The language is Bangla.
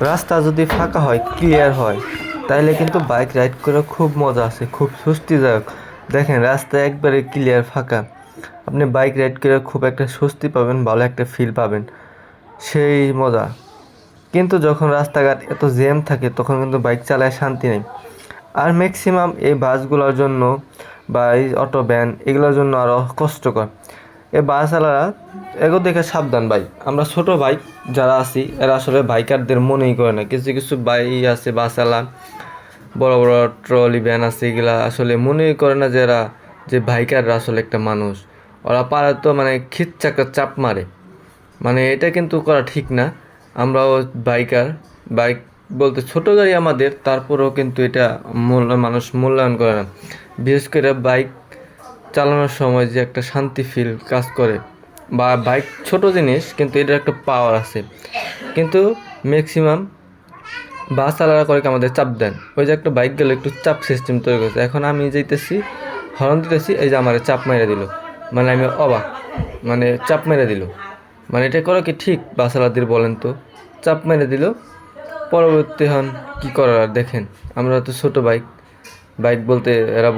রাস্তা যদি ফাঁকা হয় ক্লিয়ার হয় তাহলে কিন্তু বাইক রাইড করে খুব মজা আছে, খুব স্বস্তিদায়ক। দেখেন, রাস্তা একবারে ক্লিয়ার ফাঁকা। আপনি বাইক রাইড করে খুব একটা স্বস্তি পাবেন, ভালো একটা ফিল পাবেন। সেই মজা। কিন্তু যখন রাস্তাঘাট এত জ্যাম থাকে, তখন কিন্তু বাইক চালায় শান্তি নেই। আর ম্যাক্সিমাম এই বাসগুলোর জন্য বা এই অটো ভ্যান এগুলোর জন্য আরও কষ্টকর। এই বাসওয়ালারা এগো দেখে সাবধান ভাই। আমরা ছোট ভাই, যারা আছি, এরা আসলে বাইকারদের মনেই করে না। কিছু কিছু বাই আছে বাস বাসওয়ালা বড় বড় ট্রলি ভ্যান আছে, এগুলা আসলে মনেই করে না যে এরা, যে বাইকাররা আসলে একটা মানুষ। ওরা পারে তো মানে খিচ্চাকা চাপ মারে। মানে এটা কিন্তু করা ঠিক না। আমরাও বাইকার, বাইক বলতে ছোট গাড়ি আমাদের, তারপরেও কিন্তু এটা মূল্য, মানুষ মূল্যায়ন করে না। বিশেষ করে বাইক চালানোর সময় যে একটা শান্তি ফিল কাজ করে। বা বাইক ছোট জিনিস, কিন্তু এটার একটা পাওয়ার আছে। কিন্তু ম্যাক্সিমাম বাস চালারা করে আমাদের চাপ দেন? ওই যে একটা বাইক গেলে, একটু চাপ সিস্টেম তৈরি করেছে। এখন আমি যাইতেছি হরন দিতেছি, এই যে আমার চাপ মেরে দিল। মানে আমি অবাক মানে চাপ মেরে দিল। মানে এটা করা কি ঠিক বাসালাদের বলেন তো? চাপ মেরে দিল, পরবর্তী হন কি করার আর দেখেন। আমরা তো ছোট বাইক বাইক বলতে এরা